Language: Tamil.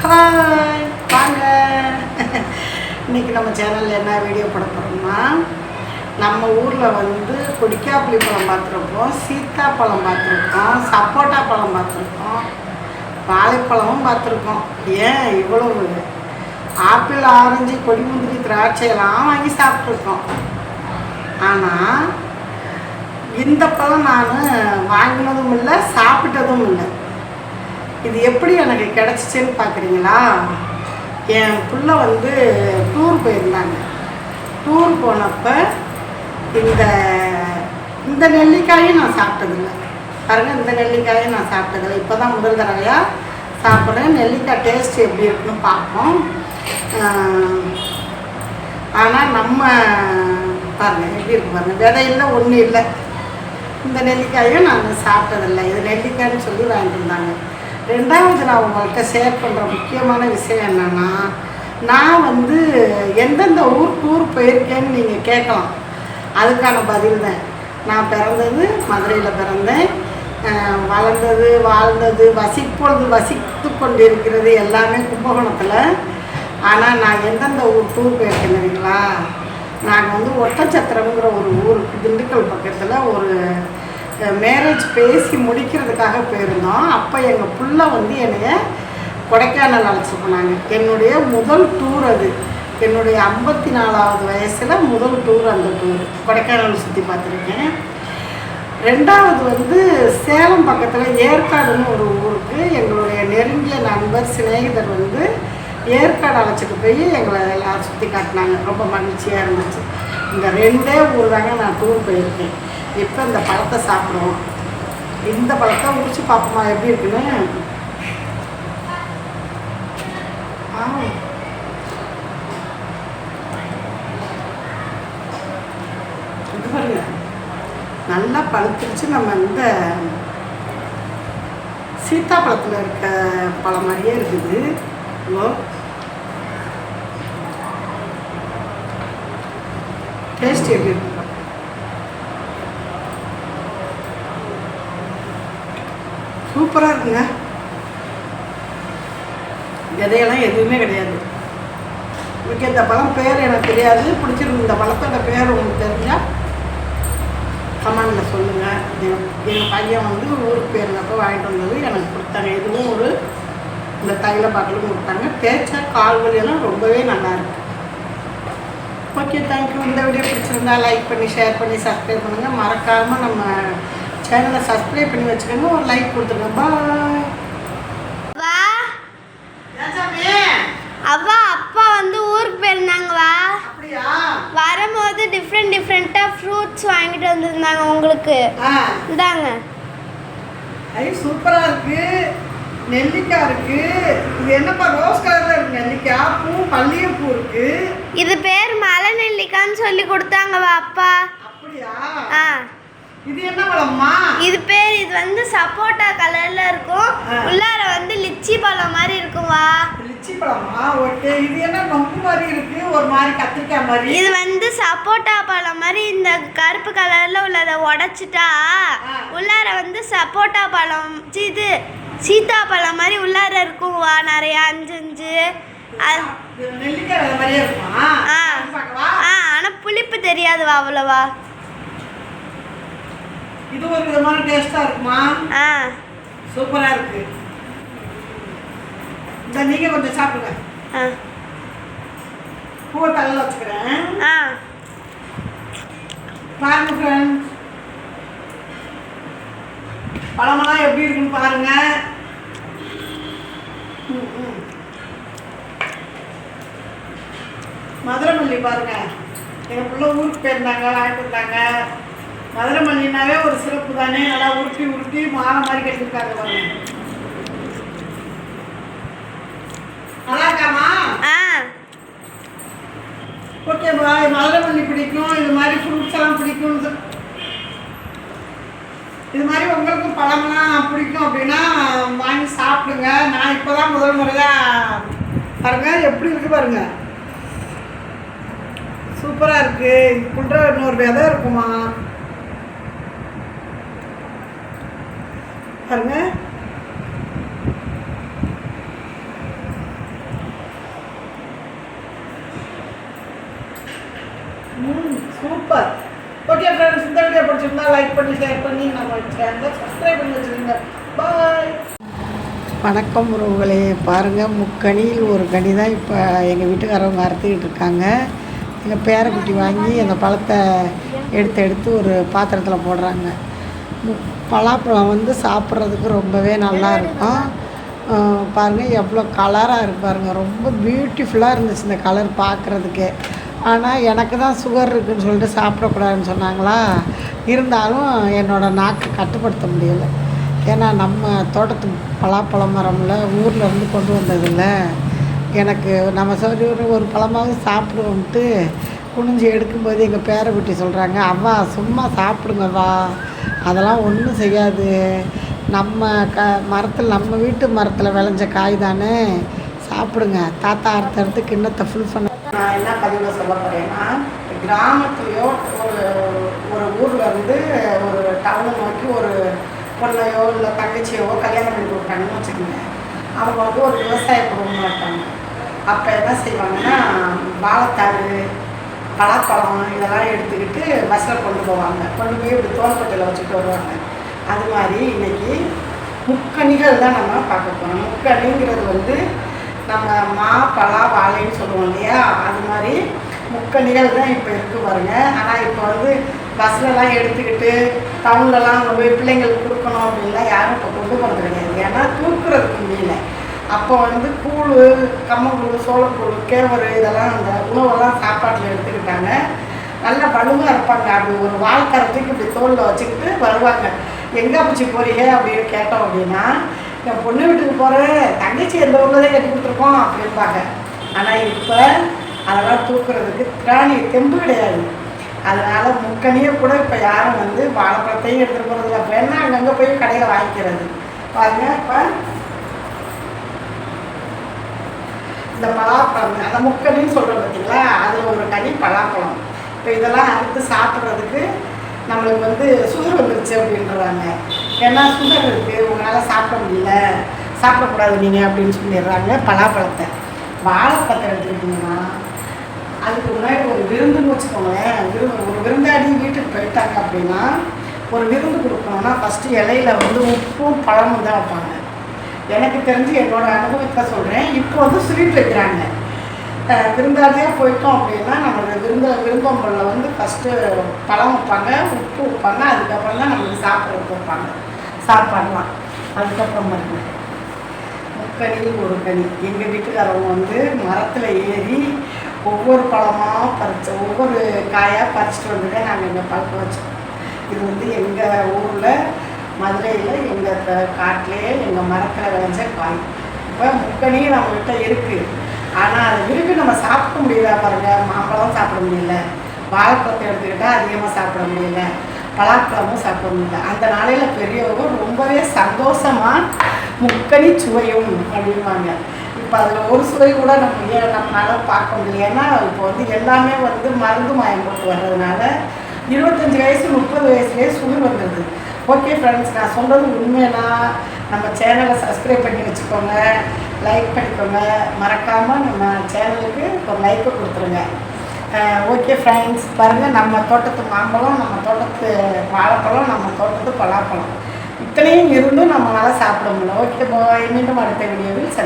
ஹாய் வாங்க. இன்னைக்கு நம்ம சேனலில் என்ன வீடியோ போட போகிறோம்னா நம்ம ஊரில் வந்து கொடிக்காப்புளி பழம் பார்த்துருக்கோம் சீத்தாப்பழம் பார்த்துருக்கோம் சப்போட்டா பழம் பார்த்துருக்கோம் வாழைப்பழமும் பார்த்துருக்கோம் ஏன் இவ்வளவு ஆப்பிள் ஆரஞ்சு கொடி முந்திரி திராட்சையெல்லாம் வாங்கி சாப்பிட்ருக்கோம் ஆனால் இந்த பழம் நான் வாங்கினதும் இல்லை சாப்பிட்டதும் இல்லை. இது எப்படி எனக்கு கிடச்சிச்சின்னு பார்க்குறீங்களா? என் புள்ள வந்து டூர் போயிருந்தாங்க. டூர் போனப்போ இந்த இந்த நெல்லிக்காயும் நான் சாப்பிட்டதில்ல. பாருங்கள் இந்த நெல்லிக்காயும் நான் சாப்பிட்டதில்லை. இப்போ தான் முதல் தடவையாக சாப்பிட்றேன். நெல்லிக்காய் டேஸ்ட் எப்படி இருக்குன்னு பார்ப்போம். ஆனால் நம்ம பாருங்கள் எப்படி இருக்கு பாருங்கள் விதை இல்லை ஒன்றும் இல்லை. இந்த நெல்லிக்காயும் நான் சாப்பிட்டதில்லை. இது நெல்லிக்காய்னு சொல்லி வாங்கிட்டு இருந்தாங்க ரெண்டாவது நான் உங்கள்கிட்ட ஷேர் பண்ணுற முக்கியமான விஷயம் என்னென்னா நான் வந்து எந்தெந்த ஊர் டூர் போயிருக்கேன்னு நீங்கள் கேட்கலாம். அதுக்கான பதில் தான். நான் பிறந்தது மதுரையில் பிறந்தேன். வளர்ந்தது வாழ்ந்தது வசிப்பொழுது வசித்து கொண்டு இருக்கிறது எல்லாமே கும்பகோணத்தில். ஆனால் நான் எந்தெந்த ஊர் டூர் போயிருக்கேன் இல்லைங்களா நாங்கள் வந்து ஒட்டச்சத்திரம்ங்கிற ஒரு ஊருக்கு திண்டுக்கல் பக்கத்தில் ஒரு மேரேஜ் பேசி முடிக்கிறதுக்காக போயிருந்தோம். அப்போ எங்கள் புள்ள வந்து என்னைய கொடைக்கானல் அழைச்சி போனாங்க என்னுடைய முதல் டூர் அது. என்னுடைய ஐம்பத்தி நாலாவது வயசில் முதல் டூர் அந்த டூர் கொடைக்கானல் சுற்றி பார்த்துருக்கேன். ரெண்டாவது வந்து சேலம் பக்கத்தில் ஏற்காடுன்னு ஒரு ஊருக்கு எங்களுடைய நெருங்கிய நண்பர் சிநேகிதர் வந்து ஏற்காடு அழைச்சிட்டு போய் எங்களை எல்லாம் சுற்றி காட்டினாங்க. ரொம்ப மகிழ்ச்சியாக இருந்துச்சு. இந்த ரெண்டே ஊர் தாங்க நான் டூர் போயிருக்கேன். எப்போ இந்த பழத்தை சாப்பிடுவோம்? இந்த பழத்தை உரிச்சு பார்ப்போமா? எப்படி இருக்குன்னு? இது பாருங்க. நல்லா பழுத்துருச்சு. நம்ம இந்த சீத்தாப்பழத்தில் இருக்க பழம் மாதிரியே இருக்குது. ஓ டேஸ்ட் எப்படி இருக்கு? சூப்பராக இருக்குங்க. விதையெல்லாம் எதுவுமே கிடையாது. உங்களுக்கு இந்த பழம் பேர் எனக்கு தெரியாது. பிடிச்சிருக்கு இந்த பழத்தோட பேர் உங்களுக்கு தெரிஞ்சால் கமெண்டில் சொல்லுங்கள் எங்கள் பையன் வந்து ஊருக்கு போயிருந்தப்போ வாங்கிட்டு வந்தது. எனக்கு கொடுத்தாங்க. இதுவும் ஒரு இந்த தைல பாட்டிலும் கொடுத்தாங்க. தேய்ச்சா கால்வலியெல்லாம் ரொம்பவே நல்லாயிருக்கு ஓகே தேங்க்யூ இந்த வீடியோ பிடிச்சிருந்தா லைக் பண்ணி ஷேர் பண்ணி சப்ஸ்கிரைப் பண்ணுங்கள் மறக்காமல் நம்ம சேனலை சப்ஸ்கிரைப் பண்ணி வச்சுக்கோங்க. ஒரு லைக் கொடுத்துருங்க. பாய் வா. அவா அப்பா வந்து ஊருக்கு போயிருந்தாங்க வா. அப்படியா? வரும்போது டிஃப்ரெண்ட் டிஃப்ரெண்ட்டாக ஃப்ரூட்ஸ் வாங்கிட்டு வந்திருந்தாங்க உங்களுக்கு. இந்தாங்க. ஐ சூப்பரா இருக்கு. நெல்லிக்காய் இருக்கு. இது என்னப்பா ரோஸ் கலர்ல இருக்கு நெல்லிக்காய். பூ மல்லிகைப்பூ இருக்கு. இது பேர் மலை நெல்லிக்கான்னு சொல்லி கொடுத்தாங்க வா அப்பா. இது என்ன பழம்மா? இது பேர் இது வந்து சப்போட்டா கலர்ல இருக்கும். உள்ளார வந்து லிச்சி பழம் மாதிரி இருக்கும் வா லிச்சி பழமா ஓகே. இது என்ன நொங்கு மாதிரி இருக்கு? ஒரு மாதிரி கத்திரிக்காய் மாதிரி? இது வந்து சப்போட்டா பழம் மாதிரி இந்த கருப்பு கலர்ல உள்ளதை உடைச்சிட்டா. உள்ளார வந்து சப்போட்டா பழம் இது சீதா பழம் மாதிரி உள்ளார இருக்கும் வா நிறைய அஞ்சு அஞ்சு. நெல்லிக்காய் ஆ. ஆனால் புளிப்பு தெரியாது வா அவ்வளோவா? இது ஒரு விதமான டேஸ்டா இருக்குமா? ஆ. சூப்பரா இருக்கு. இந்த நீங்க கொஞ்சம் சாப்பிடுங்க. ஆ. பூவை தலையில வச்சுக்கிறேன். ஆ. பாருங்க ஃப்ரெண்ட்ஸ் பழமெல்லாம் எப்படி இருக்குன்னு பாருங்க. ம், ம். மதுரை மல்லி பாருங்க. எங்க பிள்ளை ஊருக்கு போயிருந்தாங்க வாங்கிட்டு வந்தாங்க. மதுரை மல்லினாவே ஒரு சிறப்பு தானே? நல்லா உருட்டி உருட்டி மாலை மாதிரி கட்டியிருக்காங்க பாருங்க. நல்லா இருக்காமா ஓகே பாய் மதுரை மல்லி பிடிக்கும் இது மாதிரி ஃப்ரூட்ஸ் எல்லாம் பிடிக்கும் இது மாதிரி உங்களுக்கும் பழமெல்லாம் பிடிக்கும் அப்படின்னா வாங்கி சாப்பிடுங்க. நான் இப்போ தான் முதல் முறையாக பாருங்க எப்படி இருக்கு பாருங்க. சூப்பராக இருக்கு. இதுக்குள்ள இன்னொரு விதை இருக்குமா? பாருங்க. சூப்பர் ஓகே ஃப்ரெண்ட்ஸ் இந்த வீடியோ பிடிச்சிருந்தா லைக் பண்ணி ஷேர் பண்ணி நம்ம சேனலை சப்ஸ்கிரைப் பண்ணி வச்சுருங்க பாய் வணக்கம் உறவுகளே. பாருங்கள் முக்கணியில் ஒரு கனி தான் இப்போ எங்கள் வீட்டுக்காரவங்க அறுத்துக்கிட்டு இருக்காங்க. எங்கள் பேரக்குட்டி வாங்கி அந்த பழத்தை எடுத்து எடுத்து ஒரு பாத்திரத்தில் போடுறாங்க. பலாப்பழம் வந்து சாப்பிட்றதுக்கு ரொம்பவே நல்லா இருக்கும். அஹ் பாருங்க எவ்வளோ கலராக இருக்கு பாருங்க. ரொம்ப பியூட்டிஃபுல்லாக இருந்துச்சு இந்த கலர் பார்க்குறதுக்கே ஆனால் எனக்கு தான் சுகர் இருக்குன்னு சொல்லிட்டு சாப்பிடக்கூடாதுன்னு சொன்னாங்களா? இருந்தாலும் என்னோடய நாக்கை கட்டுப்படுத்த முடியலை. ஏன்னா நம்ம தோட்டத்து பலாப்பழ மரம்ல ஊரில் இருந்து கொண்டு வந்ததில்ல. எனக்கு நம்ம சரி ஒரு- பழமாவது சாப்பிடுவோன்ட்டு குனிஞ்சு எடுக்கும்போது எங்கள் பேரக்குட்டி சொல்கிறாங்க அவ்வா சும்மா சாப்பிடுங்கவா. அதெல்லாம் ஒன்றும் செய்யாது. நம்ம க மரத்தில் நம்ம வீட்டு மரத்தில் விளைஞ்ச காய் தானே சாப்பிடுங்க. தாத்தா அறுத்து அறுத்து கிண்ணத்தை ஃபுல் பண்ண நான் என்ன பதிவில் சொல்ல போகிறேன்னா கிராமத்துலேயோ ஒரு ஒரு ஊரில் இருந்து ஒரு டவுனை நோக்கி ஒரு பொண்ணையோ இல்லை தங்கச்சியோ கல்யாணம் பண்ணி கொடுக்குறாங்கன்னு வச்சுக்கோங்க அவங்க வந்து ஒரு விவசாய குடும்பமாக இருப்பாங்க அப்போ என்ன செய்வாங்கன்னா வாழைத்தாறு பலாப்பழம் இதெல்லாம் எடுத்துக்கிட்டு பஸ்ஸில் கொண்டு போவாங்க. கொண்டு போய் இப்படி தோல்பட்டையில் வச்சுட்டு வருவாங்க. அது மாதிரி இன்னைக்கு முக்கணிகள் தான் நம்ம பார்க்க போகிறோம் முக்கணிங்கிறது வந்து நம்ம மா பலா வாழைன்னு சொல்லுவோம் இல்லையா? அது மாதிரி முக்கணிகள் தான் இப்போ இருக்கு பாருங்க. ஆனால் இப்போ வந்து பஸ்லலாம் எடுத்துக்கிட்டு டவுன்லலாம் கொண்டு போய் பிள்ளைங்களுக்கு கொடுக்கணும் அப்படின்லாம் யாரும் இப்போ கொண்டு போகிறது கிடையாது. ஏன்னா தூக்குறதுக்கு முடியல அப்போ வந்து கூழ் கம்மங்கூழு சோளக்கூழ் கேவரு இதெல்லாம் அந்த உணவெல்லாம் சாப்பாட்டில் எடுத்துக்கிட்டாங்க. நல்ல வலுவாக இருப்பாங்க. அப்படி ஒரு வாழ்க்கரத்துக்கு இப்படி தோளில் வச்சுக்கிட்டு வருவாங்க. எங்கே பிடிச்சி போறீங்க? அப்படின்னு கேட்டோம் அப்படின்னா என் பொண்ணு வீட்டுக்கு போகிறேன் தங்கச்சி எந்த ஊரில் தான் கட்டி கொடுத்துருக்கோம். அப்படின்பாங்க ஆனால் இப்போ அதெல்லாம் தூக்குறதுக்கு திராணி தெம்பு கிடையாது. அதனால முக்கனியை கூட இப்போ யாரும் வந்து வாழைப்பழத்தையும் எடுத்துகிட்டு போகிறதில்ல இப்போ என்ன அங்கங்கே போய் கடையில் வாங்கிக்கிறது? பாருங்க இப்போ இந்த பலாப்பழம் அந்த முக்கனின்னு சொல்கிறோம் பார்த்தீங்களா அதில் ஒரு கனி பலாப்பழம். இப்போ இதெல்லாம் அறுத்து சாப்பிட்றதுக்கு நம்மளுக்கு வந்து சுகர் வந்துருச்சு அப்படின்றாங்க. ஏன்னா சுகர் இருக்குது உங்களால் சாப்பிட முடியல. சாப்பிடக்கூடாது நீங்கள் அப்படின்னு சொல்லிடுறாங்க பலாப்பழத்தை. வாழைப்பழத்தை எடுத்துக்கிட்டிங்கன்னா அதுக்கு முன்னாடி ஒரு விருந்துன்னு வச்சுக்கோங்களேன். விருந்து ஒரு விருந்தாடி வீட்டுக்கு போயிட்டாங்க அப்படின்னா ஒரு விருந்து கொடுக்கணும்னா ஃபஸ்ட்டு இலையில வந்து உப்பும் பழமும் தான் வைப்பாங்க. எனக்கு தெரிஞ்சு என்னோட அனுபவத்தை சொல்கிறேன் இப்போ வந்து ஸ்வீட் வைக்கிறாங்க. அஹ் விருந்தாளியாக போயிட்டோம் அப்படின்னா நம்மளோட விருந்த விருந்தோம்பலில் வந்து ஃபஸ்ட்டு பழம் வைப்பாங்க உப்பு வைப்பாங்க அதுக்கப்புறம் தான் நம்மளுக்கு சாப்பிட்றதுக்கு வைப்பாங்க. சாப்பாடலாம். அதுக்கப்புறம் பாருங்க முக்கனி ஒரு கனி. எங்கள் வீட்டுக்காரவங்க வந்து மரத்தில் ஏறி ஒவ்வொரு பழமாக பறிச்சு ஒவ்வொரு காயாக பறிச்சிட்டு வந்து நாங்கள் இங்கே பழக்க வச்சோம். இது வந்து எங்கள் மதுரையில் எங்கள் காட்டிலே எங்கள் மரத்தில் விளைஞ்ச காய். இப்போ முக்கணியும் நம்மகிட்ட இருக்குது ஆனால் அது விரும்பி நம்ம சாப்பிட முடியல பாருங்கள் மாம்பழம் சாப்பிட முடியல. வாழைப்பழத்தை எடுத்துக்கிட்டால் அதிகமாக சாப்பிட முடியல. பலாப்பழமும் சாப்பிட முடியல. அந்த நாளையில் பெரியவங்க ரொம்பவே சந்தோஷமாக முக்கனி சுவையும் அப்படிம்பாங்க. இப்போ அதில் ஒரு சுவை கூட நம்ம ஏன் நம்மளால் பார்க்க முடியல. ஏன்னா இப்போ வந்து எல்லாமே வந்து மருந்து மாயம் போட்டு வர்றதுனால இருபத்தஞ்சி வயசு முப்பது வயசுலேயே சுகர் வந்துடுது ஓகே ஃப்ரெண்ட்ஸ் நான் சொல்கிறது உண்மைனா நம்ம சேனலை சப்ஸ்கிரைப் பண்ணி வச்சுக்கோங்க லைக் பண்ணிக்கோங்க. மறக்காமல் நம்ம சேனலுக்கு ஒரு லைக்கை கொடுத்துருங்க. ஓகே ஃப்ரெண்ட்ஸ் பாருங்கள் நம்ம தோட்டத்து மாம்பழம் நம்ம தோட்டத்து வாழைப்பழம் நம்ம தோட்டத்து பலாப்பழம். இத்தனையும் இருந்தும் நம்மளால் சாப்பிட முடியல. ஓகே பாய் மீண்டும் அடுத்த வீடியோவில்